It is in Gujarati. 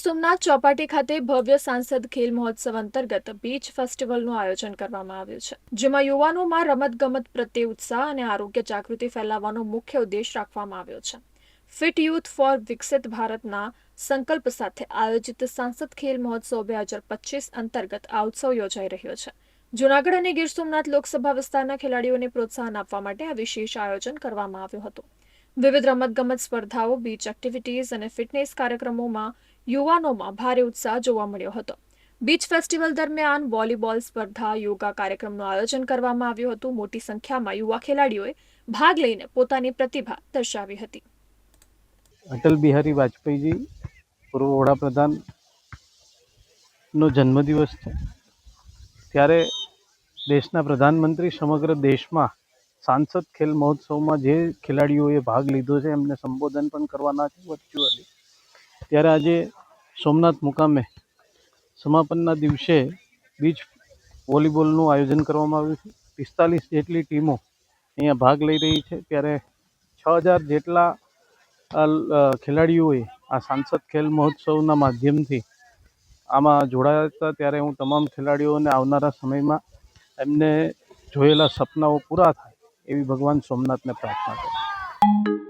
સોમનાથ ચોપાટી ખાતે ભવ્ય સાંસદ ખેલ મહોત્સવ અંતર્ગત બીચ ફેસ્ટિવલનું આયોજન કરવામાં આવ્યું છે, જેમાં યુવાનોમાં રમતગમત પ્રત્યે ઉત્સાહ અને આરોગ્ય જાગૃતિ ફેલાવવાનો મુખ્ય ઉદ્દેશ રાખવામાં આવ્યો છે. ફિટ યુથ ફોર વિકસિત ભારતના સંકલ્પ સાથે આયોજિત સાંસદ ખેલ મહોત્સવ બે હજાર પચીસ અંતર્ગત આ ઉત્સવ યોજાઈ રહ્યો છે. જૂનાગઢ અને ગીર સોમનાથ લોકસભા વિસ્તારના ખેલાડીઓને પ્રોત્સાહન આપવા માટે આ વિશેષ આયોજન કરવામાં આવ્યું હતું. વિવિધ રમતગમત સ્પર્ધાઓ બીચ એક્ટિવિટીઝ અને ફિટનેસ કાર્યક્રમોમાં યુવાનોમાં ભારે ઉત્સાહ જોવા મળ્યો હતો. બીચ ફેસ્ટિવલ દરમિયાન વોલીબોલ સ્પર્ધા, યોગા કાર્યક્રમનું આયોજન કરવામાં આવ્યું હતું. મોટી સંખ્યામાં યુવા ખેલાડીઓએ ભાગ લઈને પોતાની પ્રતિભા દર્શાવી હતી. અટલ બિહારી વાજપેયીજી, પૂર્વ વડાપ્રધાન નો જન્મદિવસ છે. ત્યારે દેશના પ્રધાનમંત્રી સમગ્ર દેશમાં સાંસદ ખેલ મહોત્સવમાં જે ખેલાડીઓએ ભાગ લીધો છે, એમને સંબોધન પણ કરવાના છે વર્ચ્યુઅલી ત્યારે આજે સોમનાથ મુકામે સમાપનના દિવસે બીચ વોલીબોલનું આયોજન કરવામાં આવ્યું છે. પિસ્તાલીસ જેટલી ટીમો અહીંયા ભાગ લઈ રહી છે. ત્યારે છ હજાર જેટલા ખેલાડીઓએ આ સાંસદ ખેલ મહોત્સવના માધ્યમથી આમાં જોડાયા હતા. ત્યારે હું તમામ ખેલાડીઓને આવનારા સમયમાં એમને જોયેલા સપનાઓ પૂરા થાય. એવી ભગવાન સોમનાથને પ્રાર્થના કરું.